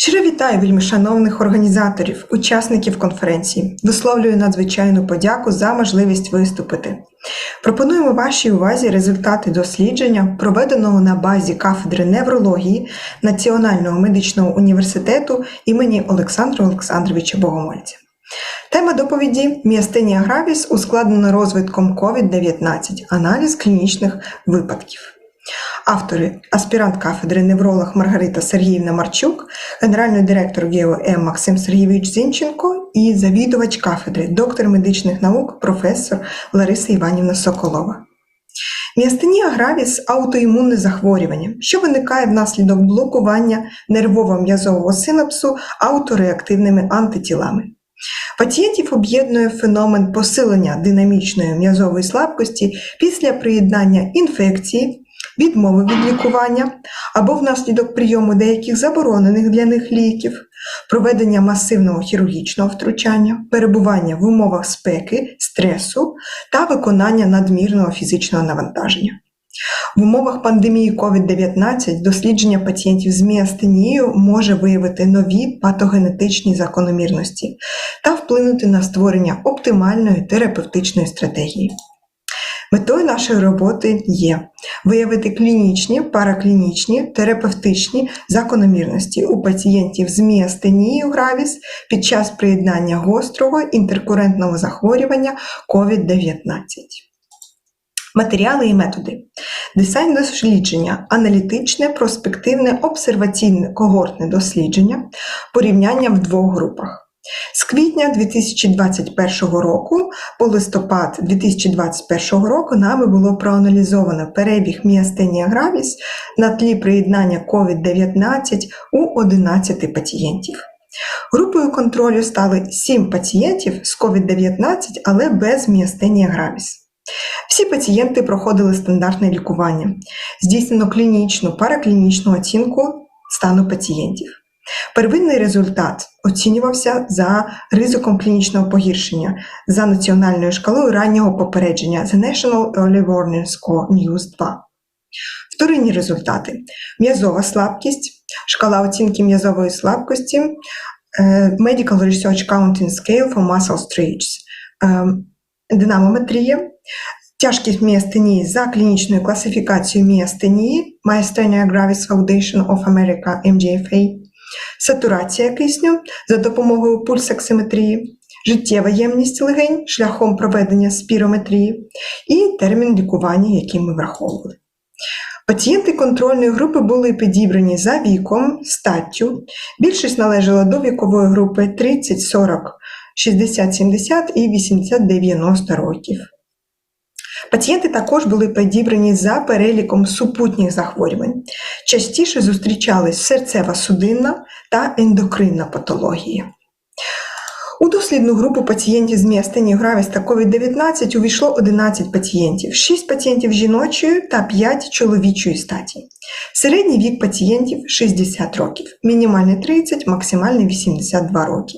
Щиро вітаю вельми шановних організаторів, учасників конференції. Висловлюю надзвичайну подяку за можливість виступити. Пропонуємо вашій увазі результати дослідження, проведеного на базі кафедри неврології Національного медичного університету імені Олександра Олександровича Богомольця. Тема доповіді Міастенія гравіс ускладнена розвитком COVID-19, аналіз клінічних випадків. Автори аспірант кафедри невролог Маргарита Сергіївна Марчук, генеральний директор ГЕО Максим Сергійович Зінченко і завідувач кафедри, доктор медичних наук, професор Лариса Іванівна Соколова. Міастенія гравіс аутоімунне захворювання, що виникає внаслідок блокування нервово-м'язового синапсу аутореактивними антитілами. Пацієнтів об'єднує феномен посилення динамічної м'язової слабкості після приєднання інфекції, відмови від лікування або внаслідок прийому деяких заборонених для них ліків, проведення масивного хірургічного втручання, перебування в умовах спеки, стресу та виконання надмірного фізичного навантаження. В умовах пандемії COVID-19 дослідження пацієнтів з міастенією може виявити нові патогенетичні закономірності та вплинути на створення оптимальної терапевтичної стратегії. Метою нашої роботи є виявити клінічні, параклінічні, терапевтичні закономірності у пацієнтів з міастенією гравіс під час приєднання гострого інтеркурентного захворювання COVID-19. Матеріали і методи. Дизайн дослідження, аналітичне, проспективне, обсерваційне когортне дослідження, порівняння в двох групах. З квітня 2021 року по листопад 2021 року нами було проаналізовано перебіг міастенія гравіс на тлі приєднання COVID-19 у 11 пацієнтів. Групою контролю стали 7 пацієнтів з COVID-19, але без міастенія гравіс. Всі пацієнти проходили стандартне лікування, здійснено клінічну, параклінічну оцінку стану пацієнтів. Первинний результат оцінювався за ризиком клінічного погіршення за національною шкалою раннього попередження The National Early Warning Score NEWS 2. Вторинні результати: м'язова слабкість, шкала оцінки м'язової слабкості, е, Medical Research Counting Scale for Muscle Stretches, е, динамометрія, Тяжкість міастенії за клінічною класифікацією міастенії Myasthenia Gravis Foundation of America MGFA, сатурація кисню за допомогою пульсоксиметрії, життєва ємність легень шляхом проведення спірометрії і термін лікування, який ми враховували. Пацієнти контрольної групи були підібрані за віком, статтю. Більшість належала до вікової групи 30, 40, 60, 70 і 80, 90 років. Пацієнти також були підібрані за переліком супутніх захворювань. Частіше зустрічались серцева-судинна та ендокринна патології. У дослідну групу пацієнтів з міастенії гравіс та COVID-19 увійшло 11 пацієнтів, 6 пацієнтів жіночої та 5 чоловічої статі. Середній вік пацієнтів 60 років, мінімальний 30, максимальний 82 роки.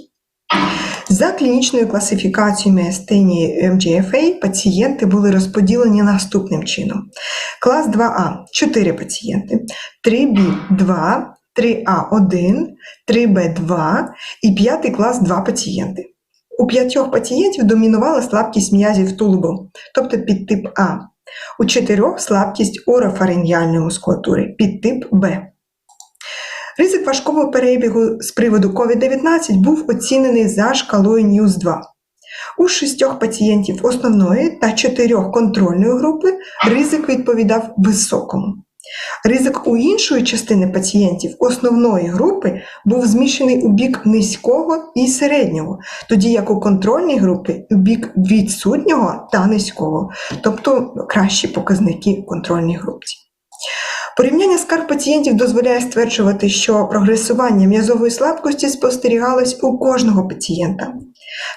За клінічною класифікацією міастенії MGFA пацієнти були розподілені наступним чином: клас 2А 4 пацієнти, 3B2, 3А1, 3Б2 і 5 клас 2 пацієнти. У п'ятьох пацієнтів домінувала слабкість м'язів тулубу, тобто підтип А, у чотирьох слабкість орофарингіальної мускулатури, підтип Б. Ризик важкого перебігу з приводу COVID-19 був оцінений за шкалою NEWS 2. У шістьох пацієнтів основної та чотирьох контрольної групи ризик відповідав високому. Ризик у іншої частини пацієнтів основної групи був зміщений у бік низького і середнього, тоді як у контрольній групи у бік відсутнього та низького, тобто кращі показники контрольній групці. Порівняння скарг пацієнтів дозволяє стверджувати, що прогресування м'язової слабкості спостерігалось у кожного пацієнта.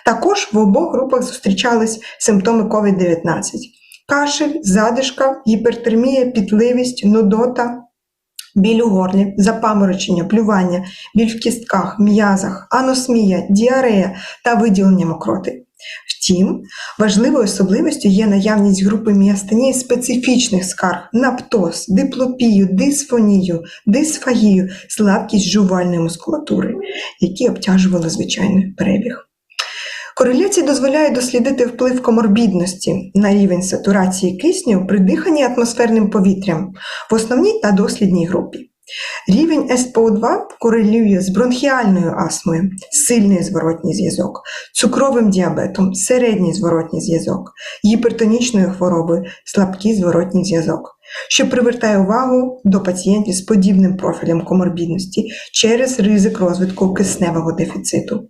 Також в обох групах зустрічались симптоми COVID-19: кашель, задишка, гіпертермія, пітливість, нудота, біль у горлі, запаморочення, плювання, біль в кістках, м'язах, аносмія, діарея та виділення мокроти. Втім, важливою особливістю є наявність групи міастенії специфічних скарг на птоз, диплопію, дисфонію, дисфагію, слабкість жувальної мускулатури, які обтяжували звичайний перебіг. Кореляції дозволяють дослідити вплив коморбідності на рівень сатурації кисню при диханні атмосферним повітрям в основній та дослідній групі. Рівень СПО2 корелює з бронхіальною астмою, сильний зворотній зв'язок, цукровим діабетом, середній зворотній зв'язок, гіпертонічною хворобою, слабкий зворотній зв'язок, що привертає увагу до пацієнтів з подібним профілем коморбідності через ризик розвитку кисневого дефіциту.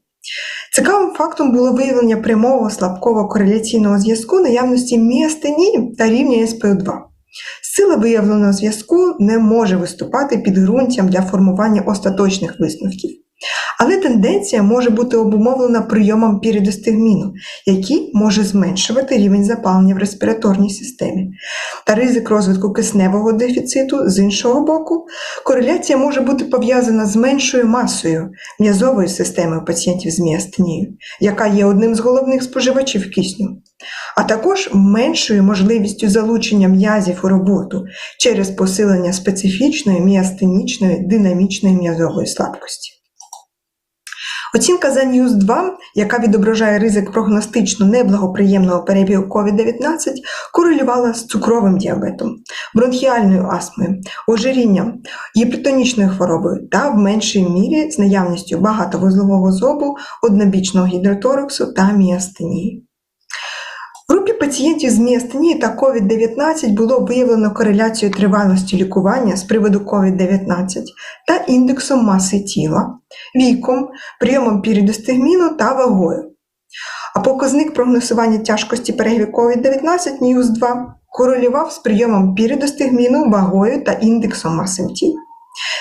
Цікавим фактом було виявлення прямого слабкого кореляційного зв'язку наявності міастенії та рівня СПО2. Сила виявленого зв'язку не може виступати підґрунтям для формування остаточних висновків. Але тенденція може бути обумовлена прийомом піридостигміну, який може зменшувати рівень запалення в респіраторній системі. Та ризик розвитку кисневого дефіциту з іншого боку, кореляція може бути пов'язана з меншою масою м'язової системи пацієнтів з міастенією, яка є одним з головних споживачів кисню, а також меншою можливістю залучення м'язів у роботу через посилення специфічної міастенічної динамічної м'язової слабкості. Оцінка за News 2, яка відображає ризик прогностично неблагоприємного перебігу COVID-19, корелювала з цукровим діабетом, бронхіальною астмою, ожирінням, гіпертонічною хворобою та в меншій мірі з наявністю багатовузлового зобу, однобічного гідроторексу та міастенії. Групі пацієнтів з міастенії та COVID-19 було виявлено кореляцію тривалості лікування з приводу COVID-19 та індексом маси тіла, віком, прийомом піридостигміну та вагою. А показник прогнозування тяжкості перегибу COVID-19 НІУС 2 корелював з прийомом піридостигміну, вагою та індексом маси тіла.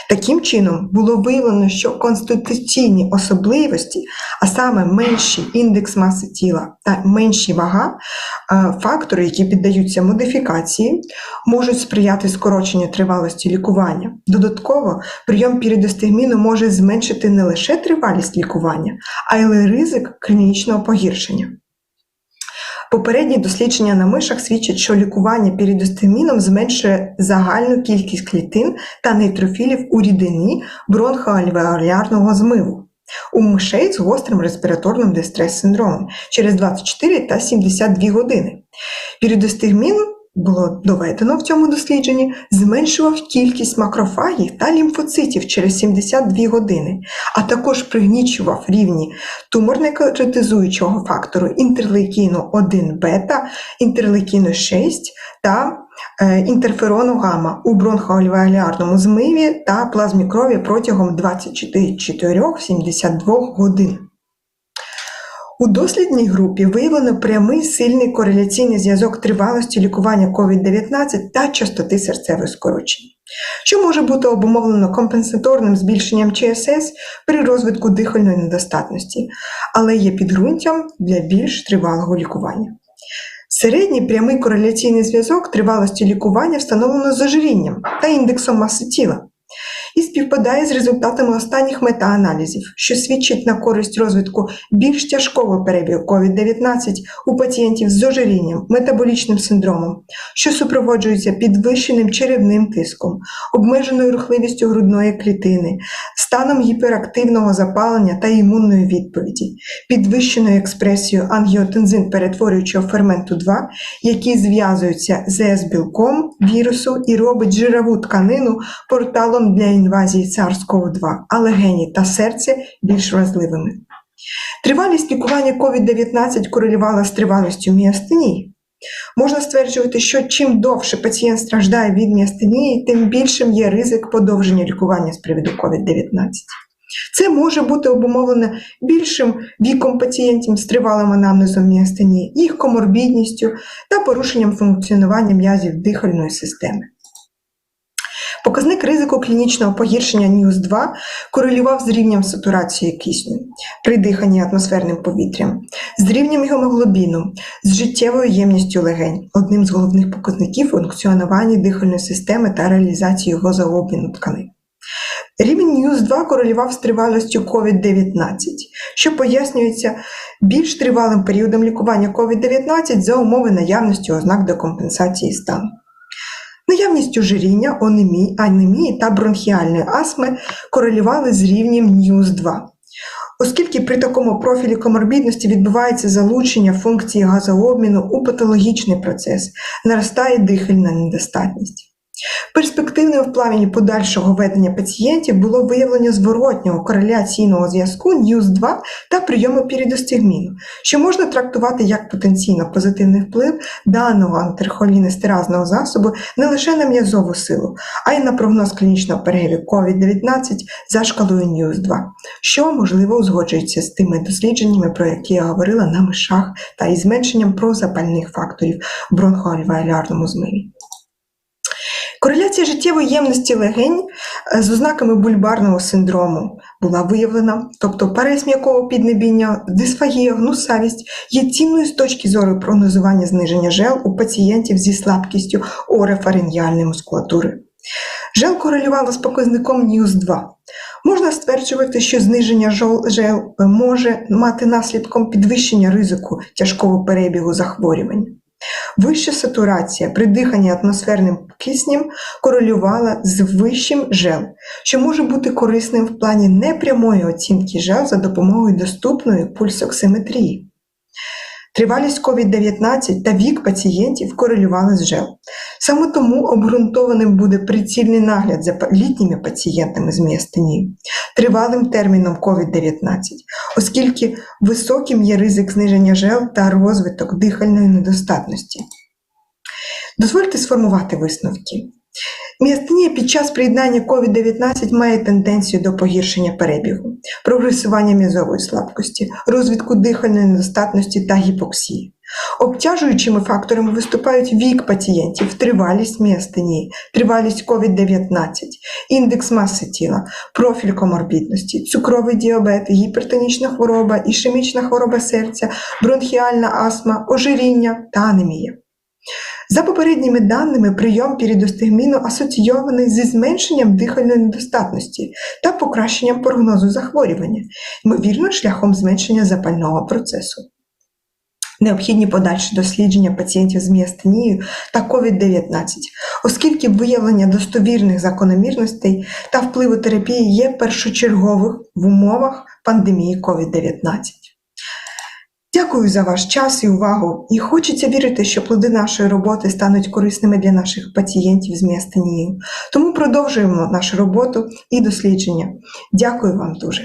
Таким чином, було виявлено, що конституційні особливості, а саме менший індекс маси тіла та менші вага, е, фактори, які піддаються модифікації, можуть сприяти скороченню тривалості лікування. Додатково, прийом піридостигміну може зменшити не лише тривалість лікування, а й ризик клінічного погіршення. Попередні дослідження на мишах свідчать, що лікування пірідостеміном зменшує загальну кількість клітин та нейтрофілів у рідині бронхоальвеолярного змиву у мишей з гострим респіраторним дистрес-синдромом через 24 та 72 години. Пірідостигмін було доведено в цьому дослідженні, зменшував кількість макрофагів та лімфоцитів через 72 години, а також пригнічував рівні туморнекритизуючого фактору інтерлейкіну 1 бета, інтерлейкіну 6 та е, інтерферону гамма у бронхоальвеолярному змиві та плазмі крові протягом 24-72 годин. У дослідній групі виявлено прямий сильний кореляційний зв'язок тривалості лікування COVID-19 та частоти серцевих скорочень, що може бути обумовлено компенсаторним збільшенням ЧСС при розвитку дихальної недостатності, але є підґрунтям для більш тривалого лікування. Середній прямий кореляційний зв'язок тривалості лікування встановлено з ожирінням та індексом маси тіла і співпадає з результатами останніх метааналізів, що свідчить на користь розвитку більш тяжкого перебігу COVID-19 у пацієнтів з ожирінням, метаболічним синдромом, що супроводжується підвищеним черевним тиском, обмеженою рухливістю грудної клітини, станом гіперактивного запалення та імунної відповіді, підвищеною експресією ангіотензин перетворюючого ферменту 2, який зв'язується з ес-білком вірусу і робить жирову тканину порталом для інвазії SARS-CoV-2, а легені та серце більш вразливими. Тривалість лікування COVID-19 корелювала з тривалістю міастенії. Можна стверджувати, що чим довше пацієнт страждає від міастенії, тим більшим є ризик подовження лікування з приводу COVID-19. Це може бути обумовлено більшим віком пацієнтів з тривалим анамнезом міастенії, їх коморбідністю та порушенням функціонування м'язів дихальної системи. Показник ризику клінічного погіршення НІУС 2 корелював з рівнем сатурації кисню при диханні атмосферним повітрям, з рівнем гемоглобіну, з життєвою ємністю легень, одним з головних показників функціонування дихальної системи та реалізації газообміну тканин. Рівень НІУС-2 корелював з тривалістю COVID-19, що пояснюється більш тривалим періодом лікування COVID-19 за умови наявності ознак декомпенсації стану. Наявність ожиріння, онемії, анемії та бронхіальної астми корелювали з рівнем НІУС-2. Оскільки при такому профілі коморбідності відбувається залучення функції газообміну у патологічний процес, наростає дихальна недостатність. Перспективним в плані подальшого ведення пацієнтів було виявлення зворотнього кореляційного зв'язку НІУС-2 та прийому пірідостигміну, що можна трактувати як потенційно позитивний вплив даного антихолінестеразного засобу не лише на м'язову силу, а й на прогноз клінічного перебігу COVID-19 за шкалою НІУС-2, що можливо узгоджується з тими дослідженнями, про які я говорила на мишах, та із зменшенням прозапальних факторів в бронхоальвеолярному змиві. Кореляція життєвої ємності легень е, з ознаками бульбарного синдрому була виявлена, тобто перес м'якого піднебіння, дисфагія, гнусавість є цінною з точки зору прогнозування зниження жел у пацієнтів зі слабкістю орефарингіальної мускулатури. Жел корелювала з показником НІУС-2. Можна стверджувати, що зниження жел може мати наслідком підвищення ризику тяжкого перебігу захворювання. Вища сатурація при диханні атмосферним киснем корелювала з вищим жел, що може бути корисним в плані непрямої оцінки жел за допомогою доступної пульсоксиметрії. Тривалість COVID-19 та вік пацієнтів корелювали з жел. Саме тому обґрунтованим буде прицільний нагляд за літніми пацієнтами з міастенією, тривалим терміном COVID-19, оскільки високим є ризик зниження жел та розвиток дихальної недостатності. Дозвольте сформувати висновки. Міастенія під час приєднання COVID-19 має тенденцію до погіршення перебігу, прогресування м'язової слабкості, розвитку дихальної недостатності та гіпоксії. Обтяжуючими факторами виступають вік пацієнтів, тривалість міастенії, тривалість COVID-19, індекс маси тіла, профіль коморбідності, цукровий діабет, гіпертонічна хвороба, ішемічна хвороба серця, бронхіальна астма, ожиріння та анемія. За попередніми даними, прийом пірідостигміну асоційований зі зменшенням дихальної недостатності та покращенням прогнозу захворювання, ймовірно, шляхом зменшення запального процесу. Необхідні подальші дослідження пацієнтів з міастенією та COVID-19, оскільки виявлення достовірних закономірностей та впливу терапії є першочергових в умовах пандемії COVID-19. Дякую за ваш час і увагу. І хочеться вірити, що плоди нашої роботи стануть корисними для наших пацієнтів з міастенією. Тому продовжуємо нашу роботу і дослідження. Дякую вам дуже.